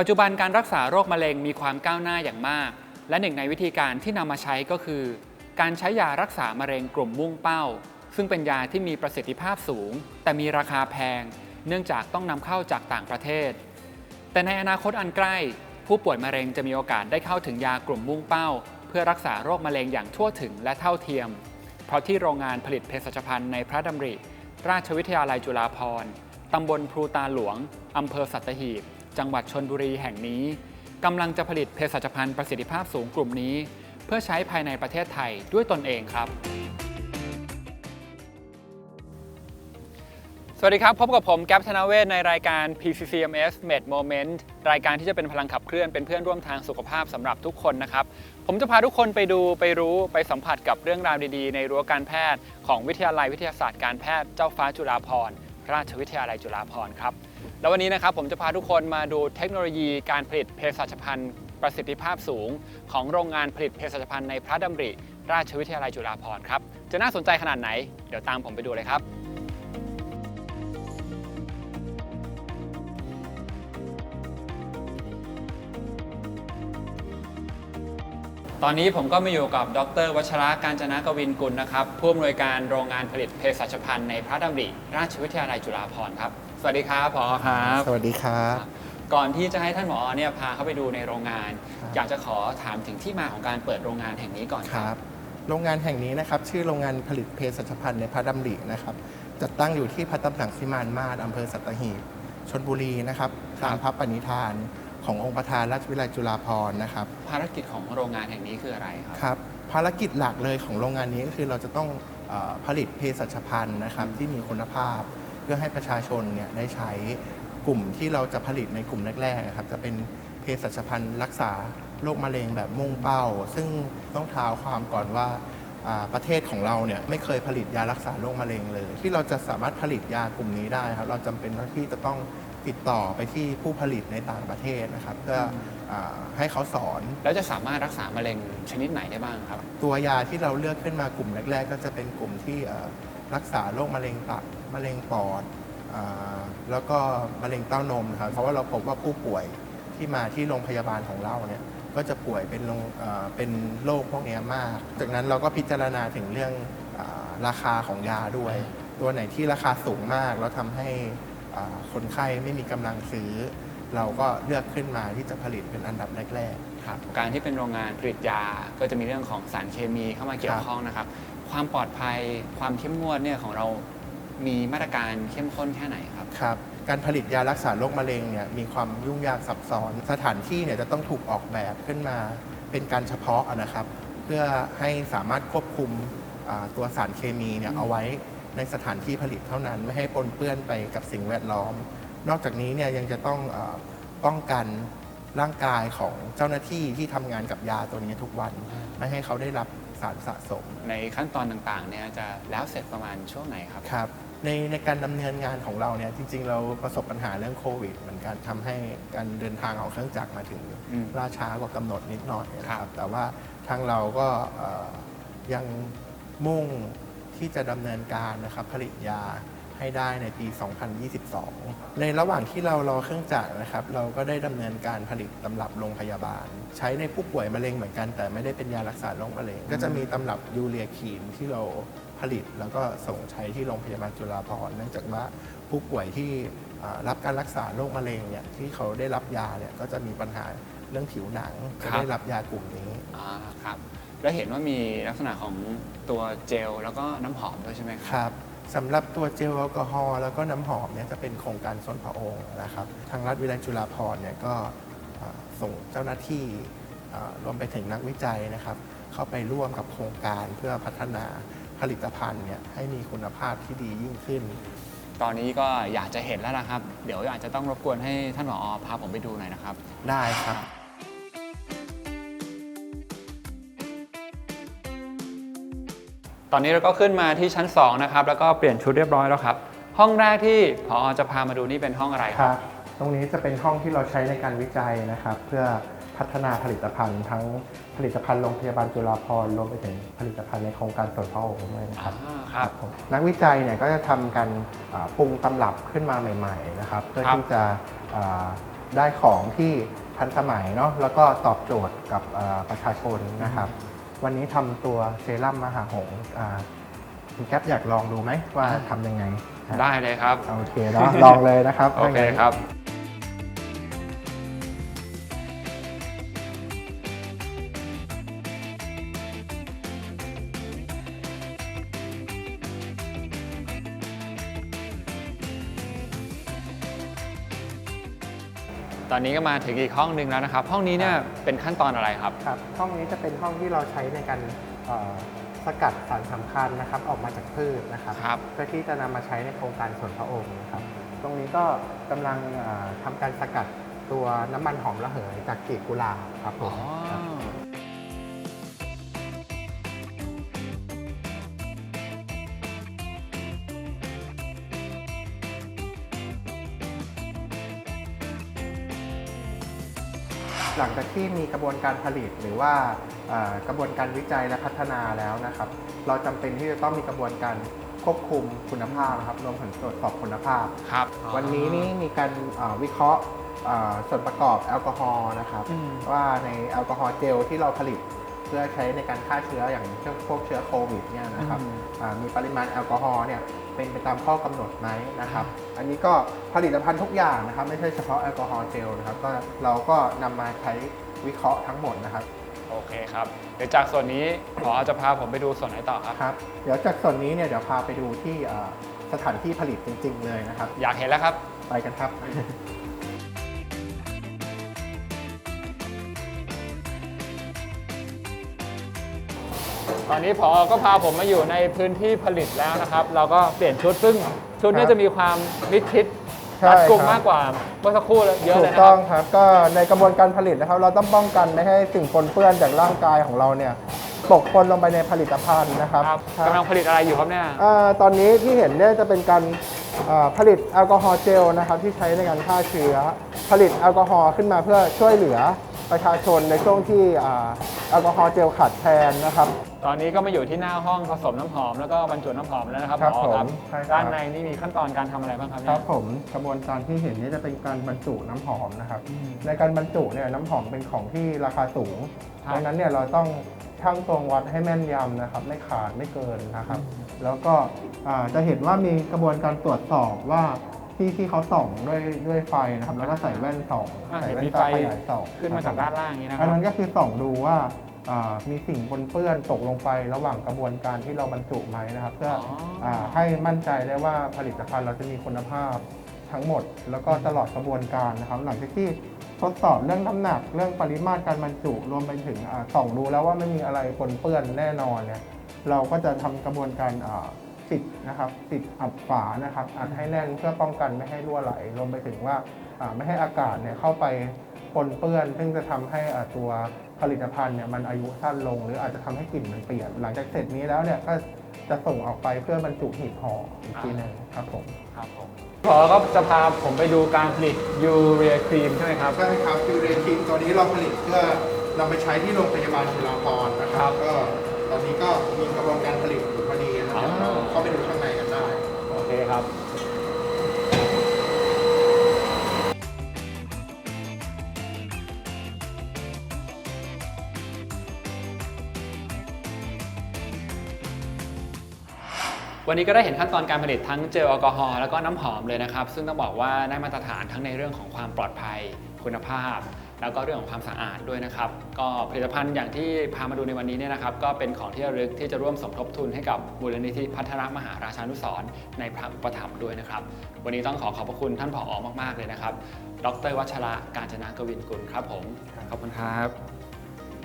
ปัจจุบันการรักษาโรคมะเร็งมีความก้าวหน้าอย่างมาก และหนึ่งในวิธีการที่นำมาใช้ก็คือ การใช้ยารักษามะเร็งกลุ่มมุ่งเป้า ซึ่งเป็นยาที่มีประสิทธิภาพสูง แต่มีราคาแพง เนื่องจากต้องนำเข้าจากต่างประเทศ แต่ในอนาคตอันใกล้ ผู้ป่วยมะเร็งจะมีโอกาสได้เข้าถึงยากลุ่มมุ่งเป้า เพื่อรักษาโรคมะเร็งอย่างทั่วถึงและเท่าเทียม เพราะที่โรงงานผลิตเภสัชภัณฑ์ในพระดำริ ราชวิทยาลัยจุฬาภรณ์ตำบลพลูตาหลวงอำเภอสัตหีบ จังหวัดชนบุรีแห่งนี้กำลังจะผลิตเภสัชภัณฑ์ประสิทธิภาพสูงกลุ่มนี้ เพื่อใช้ภายในประเทศไทยด้วยตนเองครับ สวัสดีครับ พบกับผมแก๊ปธนเวศในรายการ PCCMS Med Moment รายการที่จะเป็นพลังขับเคลื่อนเป็นเพื่อนร่วมทางสุขภาพสำหรับทุกคนนะครับ ผมจะพาทุกคนไปดูไปรู้ไปสัมผัสกับเรื่องราวดีๆ ในรั้วการแพทย์ ของวิทยาลัยวิทยาศาสตร์การแพทย์เจ้าฟ้าจุฬาภรณ์ราชวิทยาลัยจุฬาภรณ์ครับ แล้ววันนี้นะครับผมจะพาทุกคนมาดูเทคโนโลยีการผลิตเภสัชภัณฑ์ประสิทธิภาพสูง ของโรงงานผลิตเภสัชภัณฑ์ในพระดำริ ราชวิทยาลัยจุฬาภรณ์ครับ จะน่าสนใจขนาดไหน เดี๋ยวตามผมไปดูเลยครับ ตอนนี้ผมก็มาอยู่กับดรวัชระการจนกวินกุลนะครับผู้อำนวยการโรงงานผลิตเภสัชภัณฑ์ในพระดำริ ราชวิทยาลัยจุฬาภรณ์ครับ สวัสดีครับผอครับสวัสดีครับ ก่อนที่จะให้ท่านหมอเนี่ยพาเข้าไปดูในโรงงาน ครับ อยากจะขอถามถึงที่มาของการเปิดโรงงานแห่งนี้ก่อนคครัรับ บ โรงงานแห่งนี้นะครับชื่อโรงงานผลิตเภสัชภัณฑ์ในพระดำรินะครับจัดตั้งอยู่ที่พระตำหนักสิมานมาศอำเภอสัตหีบชนบุรีนะครับตามพระปณิธานขององค์ประธานราชวิทยาลัยจุฬาภรณ์นะครับภารกิจของโรงงานแห่งนี้คืออะไรครับ ครับภารกิจหลักเลยของโรงงานนี้ก็คือเราจะต้องเออผลิตเภสัชภัณฑ์นะครับที่มีคุณภาพเพื่อให้ประชาชนเนี่ยได้ใช้กลุ่มที่เราจะผลิตในกลุ่มแรกๆนะครับจะเป็นเภสัชภัณฑ์รักษาโรคมะเร็งแบบมุ่งเป้า ซึ่งต้องเท้าความก่อนว่าอ่าประเทศของเราเนี่ยไม่เคยผลิตยารักษาโรคมะเร็งเลย ที่เราจะสามารถผลิตยากลุ่มนี้ได้ครับเราจำเป็นที่จะต้องติดต่อไปที่ผู้ผลิตในต่างประเทศนะครับเพื่ออาให้เขาสอน แล้วจะสามารถรักษามะเร็งชนิดไหนได้บ้างครับ ตัวยาที่เราเลือกขึ้นมากลุ่มแรก ๆ ก็จะเป็นกลุ่มที่เอ่อ รักษาโรคมะเร็งตับมะเร็งปอดอาแล้วก็มะเร็งเต้านมนะครับเพราะว่าเราพบว่าผู้ป่วยที่มาที่โรงพยาบาลของเราเนี่ยก็จะป่วยเป็นโรคเอ่อเป็นโรคพวกเนี้ยมาก จากนั้นเราก็พิจารณาถึงเรื่องอาราคาของยาด้วย ตัวไหนที่ราคาสูงมากแล้วทำให้อ่าคนไข้ไม่มีกำลังซื้อ เราก็เลือกขึ้นมาที่จะผลิตเป็นอันดับแรกๆครับ การที่เป็นโรงงานผลิตยาก็จะมีเรื่องของสารเคมีเข้ามาเกี่ยวข้องนะครับ ความปลอดภัยความเข้มงวดเนี่ยของเรามีมาตรการเข้มข้นแค่ไหนครับครับการผลิตยารักษาโรคมะเร็งเนี่ยมีความยุ่งยากซับซ้อน สถานที่เนี่ยจะต้องถูกออกแบบขึ้นมาเป็นการเฉพาะนะครับ เพื่อให้สามารถควบคุมอ่าตัวสารเคมีเนี่ยเอาไว้ในสถานที่ผลิตเท่านั้น ไม่ให้ปนเปื้อนไปกับสิ่งแวดล้อม นอกจากนี้เนี่ยยังจะต้องอาป้องกันร่างกายของเจ้าหน้าที่ที่ทำงานกับยาตัวนี้ทุกวัน ไม่ให้เขาได้รับสารสะสม ในขั้นตอนต่างๆเนี่ยจะแล้วเสร็จประมาณช่วงไหนครับ ครับในในการดำเนินงานของเราเนี่ยจริง ๆ เราประสบปัญหาเรื่องโควิดเหมือนกันทำให้การเดินทางของเครื่องจักรมาถึงอืมล่าช้ากว่ากำหนดนิดหน่อยนะคครัรับ บ แต่ว่าทางเราก็เอ่อยังมุ่งที่จะดำเนินการนะครับผลิตยา ให้ได้ในปี 2022 ในระหว่างที่เรารอเครื่องจักรนะครับ เราก็ได้ดำเนินการผลิตตำรับโรงพยาบาล ใช้ในผู้ป่วยมะเร็งเหมือนกัน แต่ไม่ได้เป็นยารักษาโรคมะเร็ง ก็จะมีตำรับยูเรียคีนที่เราผลิตแล้วก็ส่งใช้ที่โรงพยาบาลจุฬาภรณ์เนื่องจากว่าผู้ป่วยที่อ่ารับการรักษาโรคมะเร็งเนี่ยที่เขาได้รับยาเนี่ยก็จะมีปัญหาเรื่องผิวหนังครัจะบได้รับยากลุ่มนี้อ่าครับแล้วเห็นว่ามีลักษณะของตัวเจลแล้วก็น้ำหอมด้วยใช่ไหมครับครับ สำหรับตัวเจลแอลกอฮอล์แล้วก็น้ำหอมเนี่ยจะเป็นโครงการส้นพระองค์นะครับ ทางรัฐวิทยาลัยจุฬาภรณ์เนี่ยก็อ่าส่งเจ้าหน้าที่อ่ารวมไปถึงนักวิจัยนะครับ เข้าไปร่วมกับโครงการเพื่อพัฒนาผลิตภัณฑ์เนี่ยให้มีคุณภาพที่ดียิ่งขึ้น ตอนนี้ก็อยากจะเห็นแล้วนะครับ เดี๋ยวอาจจะต้องรบกวนให้ท่านผอพาผมไปดูหน่อยนะครับ ได้ครับ ตอนนี้เราก็ขึ้นมาที่ชั้น2นะครับแล้วก็เปลี่ยนชุดเรียบร้อยแล้วครับ ห้องแรกที่พอจะพามาดูนี่เป็นห้องอะไรคครับ รับ ตรงนี้จะเป็นห้องที่เราใช้ในการวิจัยนะครับ เพื่อพัฒนาผลิตภัณฑ์ ทั้งผลิตภัณฑ์โรงพยาบาลจุฬาภรณ์รวมไปถึงผลิตภัณฑ์ในโครงการส่วนพระองค์ด้วยนะครับอ่าครับ ผมนักวิจัยเนี่ยก็จะทำกันอ่าปรุงตำรับขึ้นมาใหม่ๆนะครับเพื่อครับที่จะอ่าได้ของที่ทันสมัยเนาะแล้วก็ตอบโจทย์กับเอ่อประชาชนนะครับ วันนี้ทำตัวเซรั่มมหาหงส์อ่าคุณแก๊ปอยากลองดูไหมว่าทำยังไงได้เลยครับ โอเคเนาะลองเลยนะครับโอเคถ้างั้นครับ ตอนนี้ก็มาถึงอีกห้องหนึ่งแล้วนะครับ ห้องนี้เนี่ยเป็นขั้นตอนอะไรครับ ครับห้องนี้จะเป็นห้องที่เราใช้ในการเอ่อสกัดสารสำคัญนะครับออกมาจากพืชนะครับ ครับ เพื่อที่จะนำมาใช้ในโครงการส่วนพระองค์นะครับ ตรงนี้ก็กำลังเอ่อทำการสกัดตัวน้ำมันหอมระเหยจากกลีบกุหลาบครับผอ๋อม หลังจากที่มีกระบวนการผลิตหรือว่าเอ่อกระบวนการวิจัยและพัฒนาแล้วนะครับ เราจำเป็นที่จะต้องมีกระบวนการควบคุมคุณภาพนะครับรวมถึงตรวจสอบคุณภาพครับวันนี้นี่มีการเอ่อวิเคราะห์เอ่อส่วนประกอบแอลกอฮอล์นะครับอืมว่าในแอลกอฮอล์เจลที่เราผลิต เพื่อใช้ในการฆ่าเชื้ออย่างเช่นพวกเชื้อโควิดเนี่ยนะครับอืมอ่ามีปริมาณแอลกอฮอล์เนี่ยเป็นไปตามข้อกำหนดไหมนะครับ อันนี้ก็ผลิตภัณฑ์ทุกอย่างนะครับ ไม่ใช่เฉพาะแอลกอฮอล์เจลนะครับก็เราก็นำมาใช้วิเคราะห์ทั้งหมดนะครับโอเคครับ เดี๋ยวจากส่วนนี้ขอจะพาผมไปดูส่วนไหนต่อครับครับ เดี๋ยวจากส่วนนี้เนี่ยเดี๋ยวพาไปดูที่เอ่อสถานที่ผลิตจริง ๆ เลยนะครับ อยากเห็นแล้วครับ ไปกันครับ ตอนนี้พอก็พาผมมาอยู่ในพื้นที่ผลิตแล้วนะครับ เราก็เปลี่ยนชุดซึ่งชุดเนี้ครับจะมีความมิดชิดใช่รัดกุมครับ มากกว่าเมื่อสักครู่เยอะถูเลยกนะคต้รัอบงครับก็ในกระบวนการผลิตนะครับ เราต้องป้องกันไม่ให้สิ่งปนเปื้อนจากร่างกายของเราเนี่ยตกปนลงไปในผลิตภัณฑ์นะครับครับครับกำลังผลิตอะไรอยู่ครับเนี่ย อ่าตอนนี้ที่เห็นเนี่ยจะเป็นการอ่าผลิตแอลกอฮอล์เจลนะครับที่ใช้ในการฆ่าเชื้อ ผลิตแอลกอฮอล์ขึ้นมาเพื่อช่วยเหลือ ประชาชนในช่วงที่อ่าแอลกอฮอล์เจลขาดแคลนนะครับ ตอนนี้ก็มาอยู่ที่หน้าห้องผสมน้ำหอมแล้วก็บรรจุน้ำหอมแล้วนะครับครับผอครับผมใช่ครับ ด้านในนี่มีขั้นตอนการทำอะไรบ้างครับคเนี่รัยบผมกระบวนการที่เห็นนี่จะเป็นการบรรจุน้ำหอมนะครับ อืมในการบรรจุเนี่ยน้ำหอมเป็นของที่ราคาสูงครับ ดังนั้นเนี่ยเราต้องชั่งตวงวัดให้แม่นยำนะครับ ไม่ขาดไม่เกินนะครับ แล้วก็อ่าจะเห็นว่ามีกระบวนการตรวจสอบว่า ที่ที่เขาส่องด้วยด้วยไฟนะครับ แล้วก็ใส่แว่นส่องอ่าใส่เห็นแว่นมีตาไฟขยายส่องขึ้นมาจากด้านล่างอย่างนี้นะคอัรันบ นั้นก็คือส่องดูว่าอ่ามีสิ่งปนเปื้อนตกลงไประหว่างกระบวนการที่เราบรรจุไหมนะครับ เพื่ออ๋ออ่าให้มั่นใจได้ว่าผลิตภัณฑ์เราจะมีคุณภาพทั้งหมด แล้วก็ตลอดกระบวนการนะครับ หลังจากที่ทดสอบเรื่องน้ำหนักเรื่องปริมาตรการบรรจุรวมไปถึงอ่าส่องดูแล้วว่าไม่มีอะไรปนเปื้อนแน่นอนเนี่ยเราก็จะทำกระบวนการอ่า ปิดนะครับปิดอัดฝานะครับอัดให้แน่นเพื่อป้องกันไม่ให้รั่วไหลรวมไปถึงว่าอ่าไม่ให้อากาศเนี่ยเข้าไปปนเปื้อน ซึ่งจะทำให้อ่าตัวผลิตภัณฑ์เนี่ยมันอายุสั้นลง หรืออาจจะทำให้กลิ่นมันเปลี่ยน หลังจากเสร็จนี้แล้วเนี่ยก็จะส่งออกไปเพื่อบรรจุหีบห่ออีกทีหนึงครับผมครับผมพอก็จะพาผมไปดูการผลิตยูเรียครีมใช่ไหมครับใช่ครับฟิวเรทินตัวนี้เราผลิตเพื่อนำไปใช้ที่โรงพยาบาลจุฬาภรณ์นะคครัรับบก็ตอนนี้ก็มีกระบวนการผลิต ครับวันนี้ก็ได้เห็นขั้นตอนการผลิตทั้งเจลแอลกอฮอล์แล้วก็น้ำหอมเลยนะครับ ซึ่งต้องบอกว่าได้มาตรฐานทั้งในเรื่องของความปลอดภัยคุณภาพ แล้วก็เรื่องของความสะอาดด้วยนะครับ ก็ผลิตภัณฑ์อย่างที่พามาดูในวันนี้เนี่ยนะครับ ก็เป็นของที่ระลึกที่จะร่วมสมทบทุนให้กับมูลนิธิพัฒนามหาราชานุสรณ์ในพระอุปถัมภ์ด้วยนะครับ วันนี้ต้องขอขอบพระคุณท่านผอมาก ๆ เลยนะครับ ดรวัชระการจนากวินกุลครับผม ขอบคุณครับ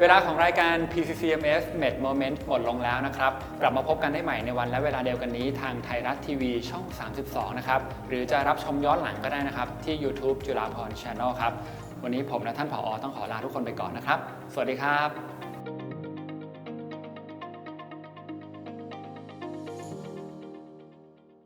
เวลาของรายการ PCCMS Med Moment หมดลงแล้วนะครับ กลับมาพบกันได้ใหม่ในวันและเวลาเดียวกันนี้ทางไทยรัฐทีวีช่อง 32 นะครับ หรือจะรับชมย้อนหลังก็ได้นะครับที่ YouTube จุฬาพร Channel ครับ วันนี้ผมและท่านผอ ต้องขอลาทุกคนไปก่อนนะครับ สวัสดีครับ